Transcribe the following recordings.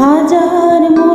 হাজার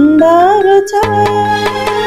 সুন্দর চায়